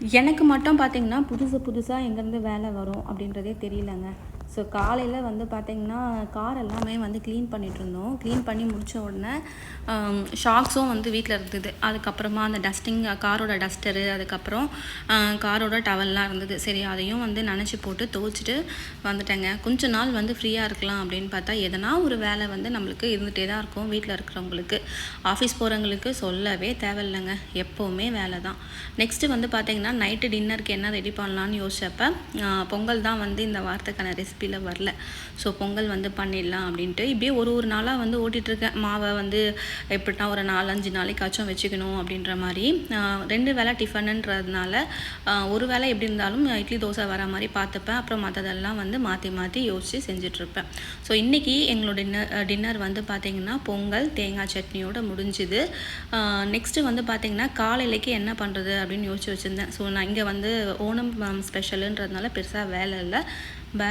எனக்கு மட்டும் பார்த்தீங்கன்னா புதுசு புதுசாக எங்கேருந்து வேலை வரும் அப்படின்றதே தெரியலங்க. ஸோ காலையில் வந்து பார்த்தீங்கன்னா கார் எல்லாமே வந்து க்ளீன் பண்ணிகிட்டு இருந்தோம் க்ளீன் பண்ணி முடித்த உடனே ஷாக்ஸும் வந்து வீட்டில் இருந்தது. அதுக்கப்புறமா அந்த டஸ்டிங் காரோட டஸ்டரு அதுக்கப்புறம் காரோட டவல்லாம் இருந்தது. சரி அதையும் வந்து நினச்சி போட்டு துவைச்சிட்டு வந்துட்டேங்க. கொஞ்ச நாள் வந்து ஃப்ரீயாக இருக்கலாம் அப்படின்னு பார்த்தா எதனா ஒரு வேலை வந்து நம்மளுக்கு இருந்துகிட்டே தான் இருக்கும் வீட்டில் இருக்கிறவங்களுக்கு. ஆஃபீஸ் போகிறவங்களுக்கு சொல்லவே தேவையில்லைங்க. எப்போவுமே வேலை தான். நெக்ஸ்ட்டு வந்து பார்த்தீங்கன்னா நைட்டு டின்னருக்கு என்ன ரெடி பண்ணலான்னு யோசிச்சப்ப பொங்கல் தான் வந்து இந்த வாரத்துக்கான ரெசிபியில் வரல. ஸோ பொங்கல் வந்து பண்ணிடலாம் அப்படின்ட்டு இப்படியே ஒரு ஒரு நாளாக வந்து ஓட்டிகிட்ருக்கேன் மாவை வந்து எப்படின்னா ஒரு நாலஞ்சு நாளைக்காச்சும் வச்சுக்கணும் அப்படின்ற மாதிரி. ரெண்டு வேளை டிஃபனுன்றதுனால ஒரு வேளை எப்படி இருந்தாலும் இட்லி தோசை வர மாதிரி பார்த்துப்பேன். அப்புறம் மற்றதெல்லாம் வந்து மாற்றி மாற்றி யோசித்து செஞ்சிட்ருப்பேன் ஸோ இன்றைக்கி எங்களோட டின்னர் டின்னர் வந்து பார்த்திங்கன்னா பொங்கல் தேங்காய் சட்னியோட முடிஞ்சுது. நெக்ஸ்ட்டு வந்து பார்த்திங்கன்னா காலையிலைக்கு என்ன பண்ணுறது அப்படின்னு யோசிச்சு வச்சுருந்தேன். ஸோ நான் இங்கே வந்து ஓணம் ஸ்பெஷலுன்றதுனால பெருசாக வேலை இல்லை. பாய்